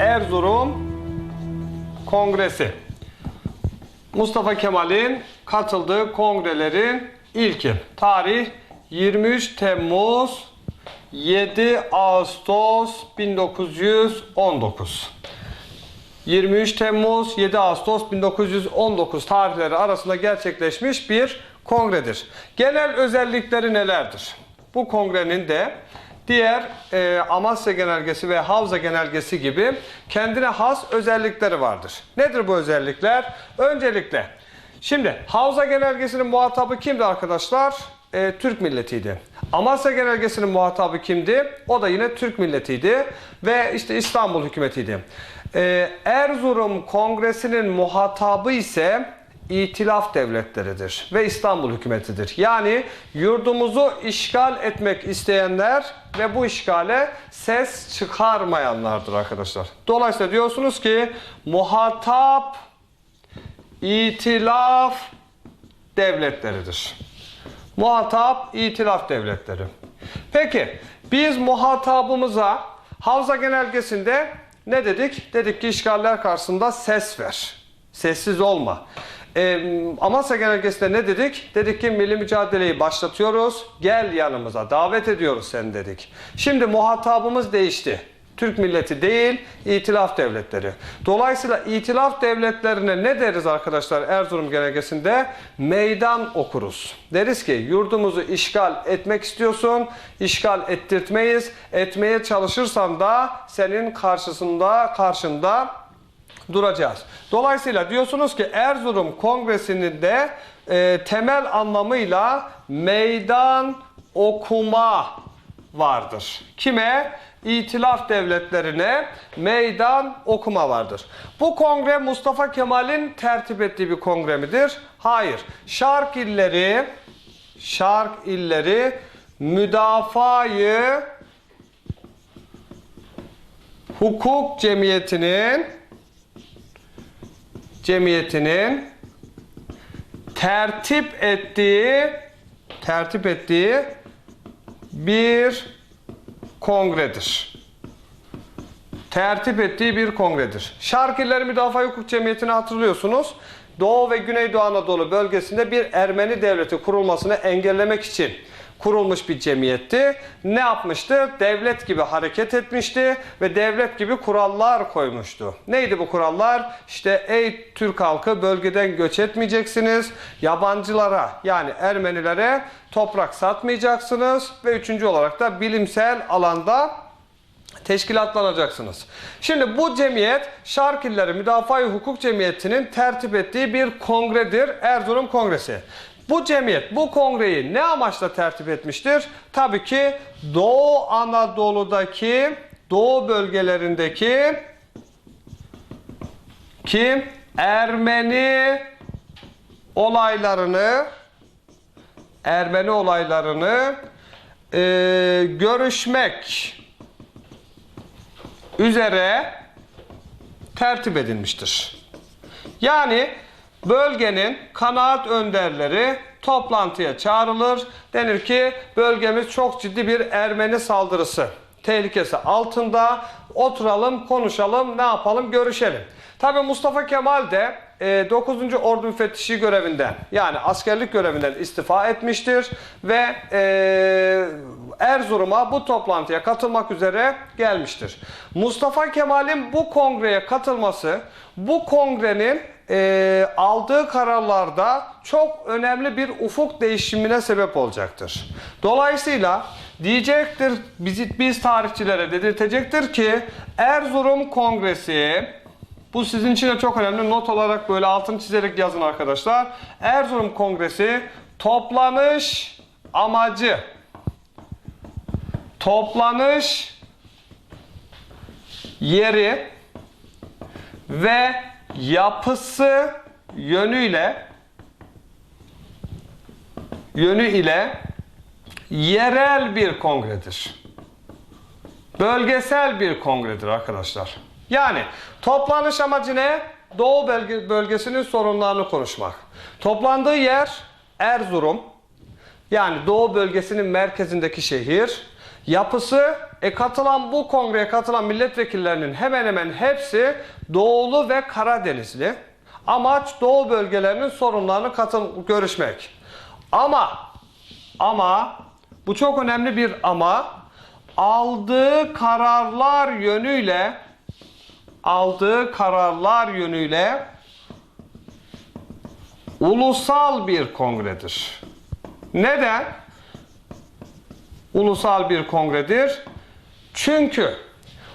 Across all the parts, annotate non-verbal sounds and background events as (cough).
Erzurum Kongresi. Mustafa Kemal'in katıldığı kongrelerin ilki. Tarih 23 Temmuz 7 Ağustos 1919. 23 Temmuz 7 Ağustos 1919 tarihleri arasında gerçekleşmiş bir kongredir. Genel özellikleri nelerdir? Bu kongrenin de diğer e, Amasya Genelgesi ve Havza Genelgesi gibi kendine has özellikleri vardır. Nedir bu özellikler? Öncelikle Şimdi Havza Genelgesi'nin muhatabı kimdi arkadaşlar? Ee, Türk milletiydi. Amasya Genelgesi'nin muhatabı kimdi? O da yine Türk milletiydi ve işte İstanbul hükümetiydi. Ee, Erzurum Kongresi'nin muhatabı ise İtilaf devletleridir ve İstanbul hükümetidir. Yani yurdumuzu işgal etmek isteyenler ve bu işgale ses çıkarmayanlardır arkadaşlar. Dolayısıyla diyorsunuz ki muhatap İtilaf devletleridir. Muhatap itilaf devletleri. Peki biz muhatabımıza Havza Genelgesi'nde ne dedik? Dedik ki işgaller karşısında ses ver. Sessiz olma. Ee, Amasya Genelgesi'nde ne dedik? Dedik ki milli mücadeleyi başlatıyoruz. Gel yanımıza davet ediyoruz sen dedik. Şimdi muhatabımız değişti. Türk milleti değil, itilaf devletleri. Dolayısıyla itilaf devletlerine ne deriz arkadaşlar Erzurum Genelgesi'nde? Meydan okuruz. Deriz ki yurdumuzu işgal etmek istiyorsun, işgal ettirtmeyiz. Etmeye çalışırsan da senin karşısında, karşında duracağız. Dolayısıyla diyorsunuz ki Erzurum Kongresi'nin de e, temel anlamıyla meydan okuma vardır. Kime? İtilaf devletlerine meydan okuma vardır. Bu kongre Mustafa Kemal'in tertip ettiği bir kongre midir? Hayır. Şark illeri Şark illeri müdafayı hukuk cemiyetinin cemiyetinin tertip ettiği tertip ettiği bir kongredir. Tertip ettiği bir kongredir. Şarkiller Müdafaa Hukuk Cemiyeti'ni hatırlıyorsunuz. Doğu ve Güneydoğu Anadolu bölgesinde bir Ermeni devleti kurulmasını engellemek için kurulmuş bir cemiyetti. Ne yapmıştı? Devlet gibi hareket etmişti ve devlet gibi kurallar koymuştu. Neydi bu kurallar? İşte ey Türk halkı bölgeden göç etmeyeceksiniz. Yabancılara yani Ermenilere toprak satmayacaksınız ve üçüncü olarak da bilimsel alanda teşkilatlanacaksınız. Şimdi bu cemiyet Şarkilleri Müdafaa Hukuk Cemiyeti'nin tertip ettiği bir kongredir. Erzurum Kongresi. Bu cemiyet bu kongreyi ne amaçla tertip etmiştir? Tabii ki Doğu Anadolu'daki Doğu bölgelerindeki kim Ermeni olaylarını Ermeni olaylarını e, görüşmek üzere tertip edilmiştir. Yani bölgenin kanaat önderleri toplantıya çağrılır. Denir ki bölgemiz çok ciddi bir Ermeni saldırısı tehlikesi altında. Oturalım, konuşalım, ne yapalım, görüşelim. Tabi Mustafa Kemal de e, 9. Ordu Müfettişi görevinden yani askerlik görevinden istifa etmiştir ve e, Erzurum'a bu toplantıya katılmak üzere gelmiştir. Mustafa Kemal'in bu kongreye katılması bu kongrenin e, aldığı kararlarda çok önemli bir ufuk değişimine sebep olacaktır. Dolayısıyla diyecektir biz, biz tarihçilere dedirtecektir ki Erzurum Kongresi bu sizin için de çok önemli. Not olarak böyle altını çizerek yazın arkadaşlar. Erzurum Kongresi toplanış amacı toplanış yeri ve yapısı yönüyle yönü ile yerel bir kongredir. Bölgesel bir kongredir arkadaşlar. Yani toplanış amacı ne? Doğu bölge, bölgesinin sorunlarını konuşmak. Toplandığı yer Erzurum. Yani Doğu bölgesinin merkezindeki şehir. Yapısı e, katılan bu kongreye katılan milletvekillerinin hemen hemen hepsi Doğulu ve Karadenizli. Amaç Doğu bölgelerinin sorunlarını katıl görüşmek. Ama ama bu çok önemli bir ama aldığı kararlar yönüyle aldığı kararlar yönüyle ulusal bir kongredir. Neden? Ulusal bir kongredir. Çünkü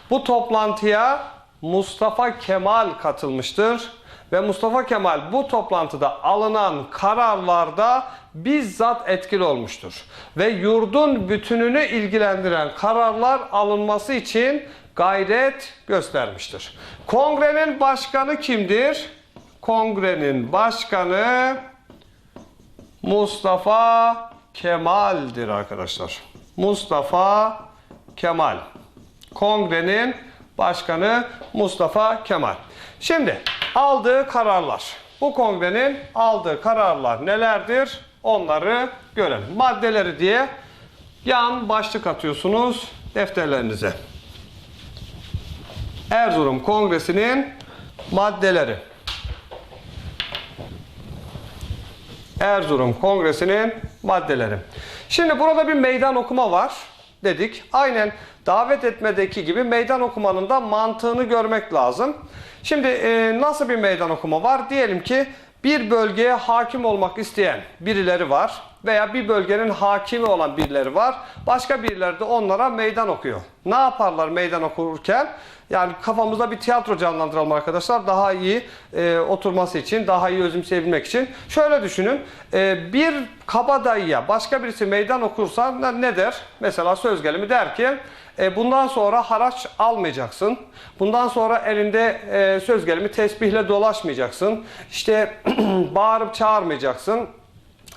bu toplantıya Mustafa Kemal katılmıştır ve Mustafa Kemal bu toplantıda alınan kararlarda bizzat etkili olmuştur. Ve yurdun bütününü ilgilendiren kararlar alınması için gayret göstermiştir. Kongrenin başkanı kimdir? Kongrenin başkanı Mustafa Kemal'dir arkadaşlar. Mustafa Kemal. Kongrenin başkanı Mustafa Kemal. Şimdi aldığı kararlar. Bu kongrenin aldığı kararlar nelerdir? Onları görelim. Maddeleri diye yan başlık atıyorsunuz defterlerinize. Erzurum Kongresi'nin maddeleri. Erzurum Kongresi'nin maddeleri. Şimdi burada bir meydan okuma var dedik. Aynen davet etmedeki gibi meydan okumanın da mantığını görmek lazım. Şimdi e, nasıl bir meydan okuma var? Diyelim ki bir bölgeye hakim olmak isteyen birileri var veya bir bölgenin hakimi olan birileri var. Başka birileri de onlara meydan okuyor. Ne yaparlar meydan okurken? Yani kafamızda bir tiyatro canlandıralım arkadaşlar. Daha iyi e, oturması için, daha iyi özümseyebilmek için. Şöyle düşünün. E, bir kabadayıya başka birisi meydan okursa ne, der? Mesela söz gelimi der ki e, bundan sonra haraç almayacaksın. Bundan sonra elinde e, söz gelimi tesbihle dolaşmayacaksın. İşte (clears throat) bağırıp çağırmayacaksın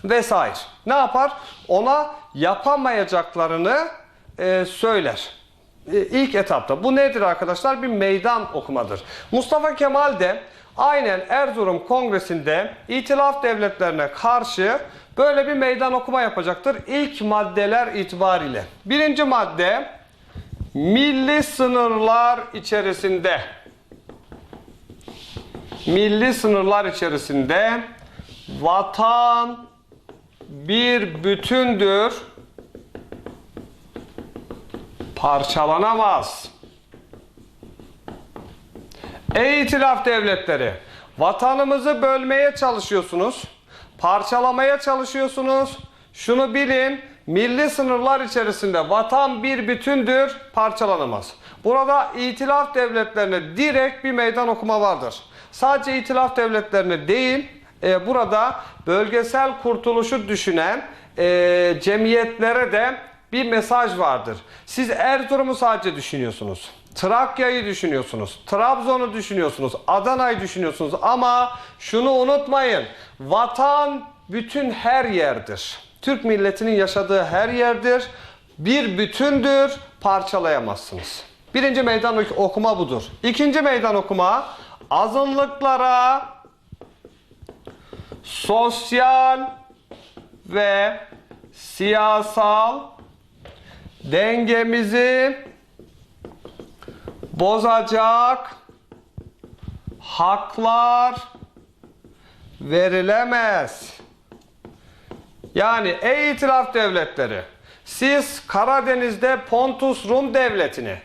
vesaire. Ne yapar? Ona yapamayacaklarını e, söyler. E, ilk etapta. Bu nedir arkadaşlar? Bir meydan okumadır. Mustafa Kemal de aynen Erzurum Kongresi'nde İtilaf devletlerine karşı böyle bir meydan okuma yapacaktır. İlk maddeler itibariyle. Birinci madde milli sınırlar içerisinde milli sınırlar içerisinde vatan bir bütündür parçalanamaz. Ey itilaf devletleri, vatanımızı bölmeye çalışıyorsunuz, parçalamaya çalışıyorsunuz. Şunu bilin, milli sınırlar içerisinde vatan bir bütündür, parçalanamaz. Burada itilaf devletlerine direkt bir meydan okuma vardır. Sadece itilaf devletlerine değil, e, burada bölgesel kurtuluşu düşünen e, cemiyetlere de bir mesaj vardır. Siz Erzurum'u sadece düşünüyorsunuz. Trakya'yı düşünüyorsunuz. Trabzon'u düşünüyorsunuz. Adana'yı düşünüyorsunuz. Ama şunu unutmayın. Vatan bütün her yerdir. Türk milletinin yaşadığı her yerdir. Bir bütündür. Parçalayamazsınız. Birinci meydan okuma budur. İkinci meydan okuma azınlıklara sosyal ve siyasal dengemizi bozacak haklar verilemez. Yani ey itilaf devletleri siz Karadeniz'de Pontus Rum devletini,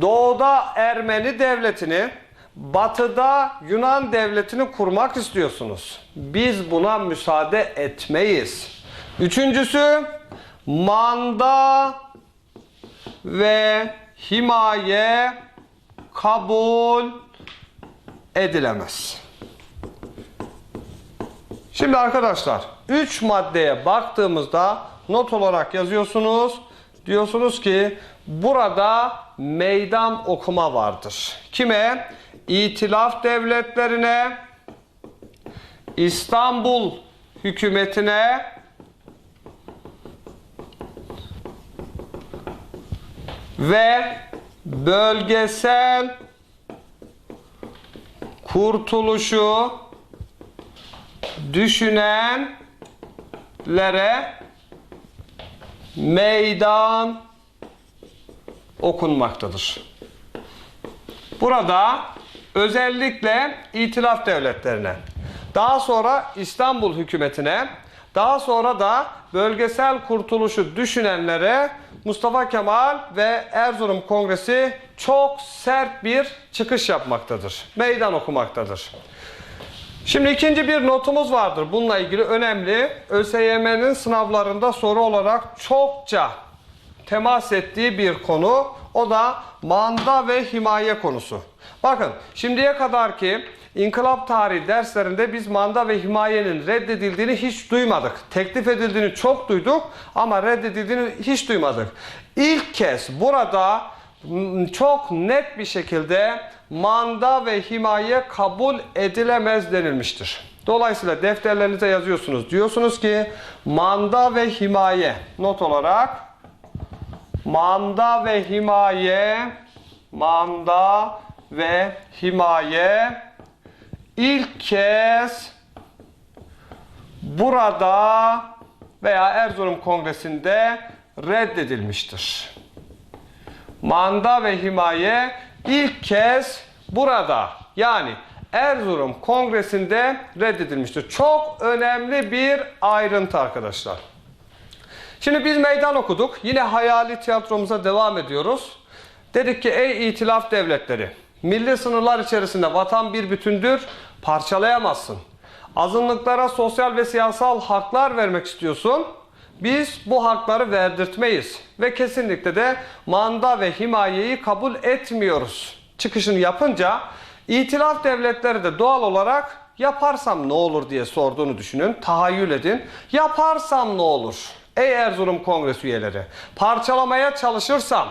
doğuda Ermeni devletini, batıda Yunan devletini kurmak istiyorsunuz. Biz buna müsaade etmeyiz. Üçüncüsü manda ve himaye kabul edilemez. Şimdi arkadaşlar 3 maddeye baktığımızda not olarak yazıyorsunuz. Diyorsunuz ki burada meydan okuma vardır. Kime? İtilaf devletlerine, İstanbul hükümetine ve bölgesel kurtuluşu düşünenlere meydan okunmaktadır. Burada özellikle itilaf devletlerine, daha sonra İstanbul hükümetine, daha sonra da bölgesel kurtuluşu düşünenlere Mustafa Kemal ve Erzurum Kongresi çok sert bir çıkış yapmaktadır. Meydan okumaktadır. Şimdi ikinci bir notumuz vardır. Bununla ilgili önemli. ÖSYM'nin sınavlarında soru olarak çokça temas ettiği bir konu. O da manda ve himaye konusu. Bakın şimdiye kadar ki inkılap tarihi derslerinde biz manda ve himayenin reddedildiğini hiç duymadık. Teklif edildiğini çok duyduk ama reddedildiğini hiç duymadık. İlk kez burada çok net bir şekilde manda ve himaye kabul edilemez denilmiştir. Dolayısıyla defterlerinize yazıyorsunuz. Diyorsunuz ki manda ve himaye not olarak manda ve himaye manda ve himaye ilk kez burada veya Erzurum Kongresi'nde reddedilmiştir. Manda ve himaye ilk kez burada yani Erzurum Kongresi'nde reddedilmiştir. Çok önemli bir ayrıntı arkadaşlar. Şimdi biz meydan okuduk. Yine hayali tiyatromuza devam ediyoruz. Dedik ki ey itilaf devletleri, milli sınırlar içerisinde vatan bir bütündür, parçalayamazsın. Azınlıklara sosyal ve siyasal haklar vermek istiyorsun. Biz bu hakları verdirtmeyiz ve kesinlikle de manda ve himayeyi kabul etmiyoruz. Çıkışını yapınca itilaf devletleri de doğal olarak yaparsam ne olur diye sorduğunu düşünün, tahayyül edin. Yaparsam ne olur? Ey Erzurum Kongresi üyeleri, parçalamaya çalışırsam,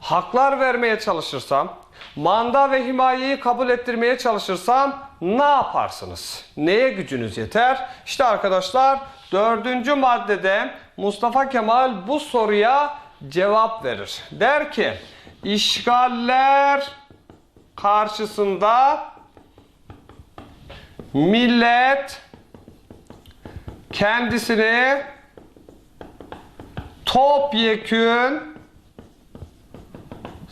haklar vermeye çalışırsam, manda ve himayeyi kabul ettirmeye çalışırsam ne yaparsınız? Neye gücünüz yeter? İşte arkadaşlar dördüncü maddede Mustafa Kemal bu soruya cevap verir. Der ki işgaller karşısında millet kendisini topyekün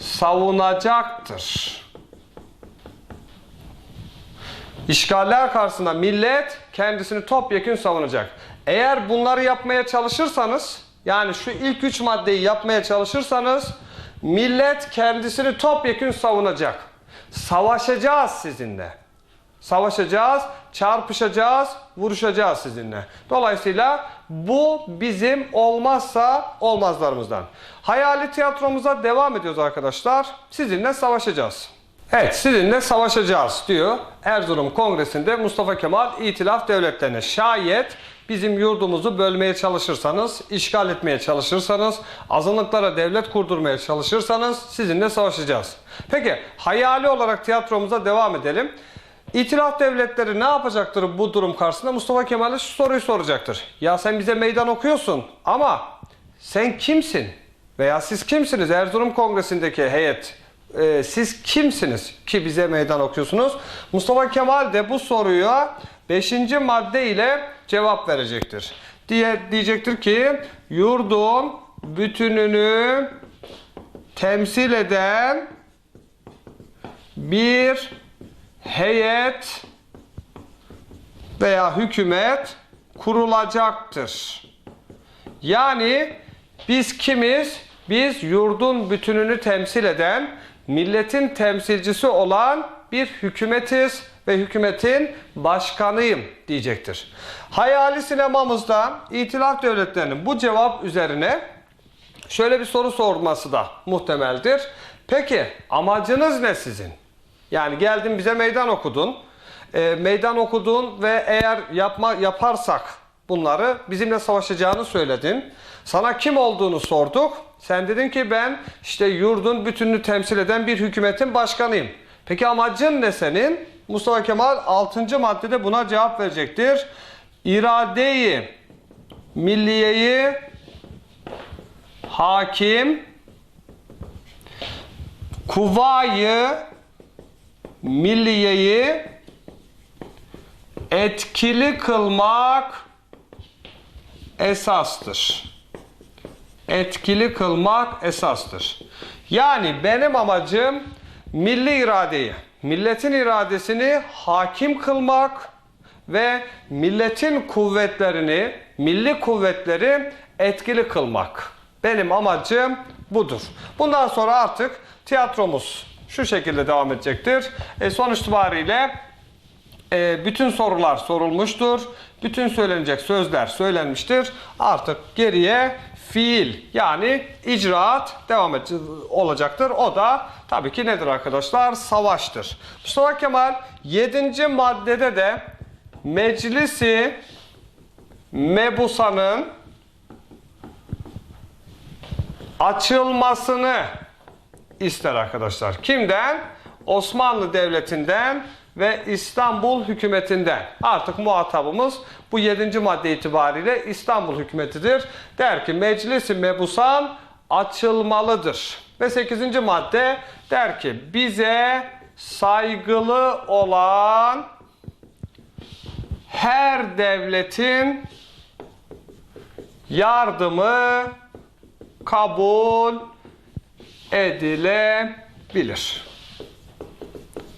savunacaktır. İşgaller karşısında millet kendisini topyekün savunacak. Eğer bunları yapmaya çalışırsanız, yani şu ilk üç maddeyi yapmaya çalışırsanız, millet kendisini topyekün savunacak. Savaşacağız sizinle. Savaşacağız, çarpışacağız, vuruşacağız sizinle. Dolayısıyla bu bizim olmazsa olmazlarımızdan. Hayali tiyatromuza devam ediyoruz arkadaşlar. Sizinle savaşacağız. Evet sizinle savaşacağız diyor Erzurum Kongresi'nde Mustafa Kemal İtilaf Devletlerine. Şayet bizim yurdumuzu bölmeye çalışırsanız, işgal etmeye çalışırsanız, azınlıklara devlet kurdurmaya çalışırsanız sizinle savaşacağız. Peki hayali olarak tiyatromuza devam edelim. İtilaf devletleri ne yapacaktır bu durum karşısında? Mustafa Kemal'e şu soruyu soracaktır. Ya sen bize meydan okuyorsun ama sen kimsin? Veya siz kimsiniz? Erzurum Kongresi'ndeki heyet e, siz kimsiniz ki bize meydan okuyorsunuz? Mustafa Kemal de bu soruya 5. madde ile cevap verecektir. Diye diyecektir ki yurdun bütününü temsil eden bir heyet veya hükümet kurulacaktır. Yani biz kimiz? Biz yurdun bütününü temsil eden, milletin temsilcisi olan bir hükümetiz ve hükümetin başkanıyım diyecektir. Hayali sinemamızda itilaf devletlerinin bu cevap üzerine şöyle bir soru sorması da muhtemeldir. Peki amacınız ne sizin? Yani geldin bize meydan okudun. E, meydan okudun ve eğer yapma yaparsak bunları bizimle savaşacağını söyledin. Sana kim olduğunu sorduk. Sen dedin ki ben işte yurdun bütününü temsil eden bir hükümetin başkanıyım. Peki amacın ne senin? Mustafa Kemal 6. maddede buna cevap verecektir. İradeyi milliyeyi hakim kuvayı milliyeyi etkili kılmak esastır. Etkili kılmak esastır. Yani benim amacım milli iradeyi, milletin iradesini hakim kılmak ve milletin kuvvetlerini, milli kuvvetleri etkili kılmak. Benim amacım budur. Bundan sonra artık tiyatromuz şu şekilde devam edecektir. E, sonuç itibariyle e, bütün sorular sorulmuştur. Bütün söylenecek sözler söylenmiştir. Artık geriye fiil yani icraat devam edecek, olacaktır. O da tabii ki nedir arkadaşlar? Savaştır. Mustafa Kemal 7. maddede de meclisi mebusanın açılmasını ister arkadaşlar. Kimden? Osmanlı Devleti'nden ve İstanbul hükümetinden. Artık muhatabımız bu 7. madde itibariyle İstanbul hükümetidir. Der ki meclisi mebusan açılmalıdır. Ve 8. madde der ki bize saygılı olan her devletin yardımı kabul edilebilir.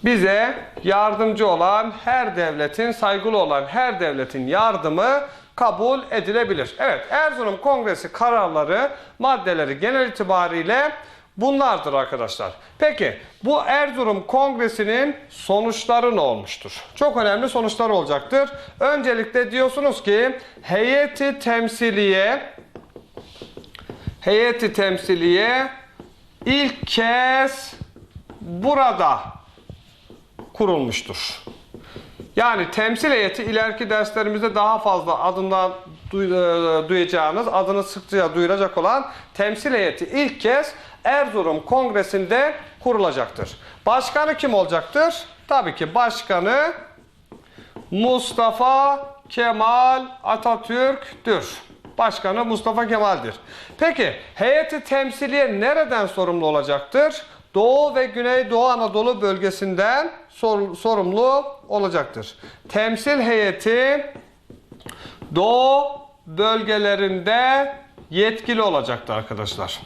Bize yardımcı olan her devletin, saygılı olan her devletin yardımı kabul edilebilir. Evet, Erzurum Kongresi kararları, maddeleri genel itibariyle bunlardır arkadaşlar. Peki, bu Erzurum Kongresi'nin sonuçları ne olmuştur? Çok önemli sonuçlar olacaktır. Öncelikle diyorsunuz ki heyeti temsiliye heyeti temsiliye ilk kez burada kurulmuştur. Yani temsil heyeti ileriki derslerimizde daha fazla adından e, duyacağınız, adını sıkça duyuracak olan temsil heyeti ilk kez Erzurum Kongresi'nde kurulacaktır. Başkanı kim olacaktır? Tabii ki başkanı Mustafa Kemal Atatürk'tür. Başkanı Mustafa Kemal'dir. Peki heyeti temsiliye nereden sorumlu olacaktır? Doğu ve Güneydoğu Anadolu bölgesinden sor- sorumlu olacaktır. Temsil heyeti Doğu bölgelerinde yetkili olacaktır arkadaşlar.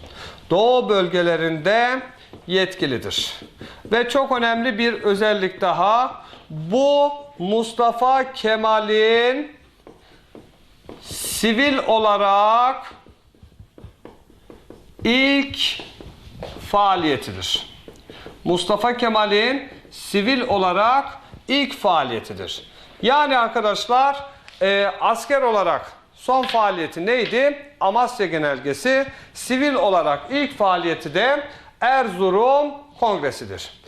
Doğu bölgelerinde yetkilidir. Ve çok önemli bir özellik daha. Bu Mustafa Kemal'in sivil olarak ilk faaliyetidir. Mustafa Kemal'in sivil olarak ilk faaliyetidir. Yani arkadaşlar e, asker olarak son faaliyeti neydi? Amasya Genelgesi. Sivil olarak ilk faaliyeti de Erzurum Kongresi'dir.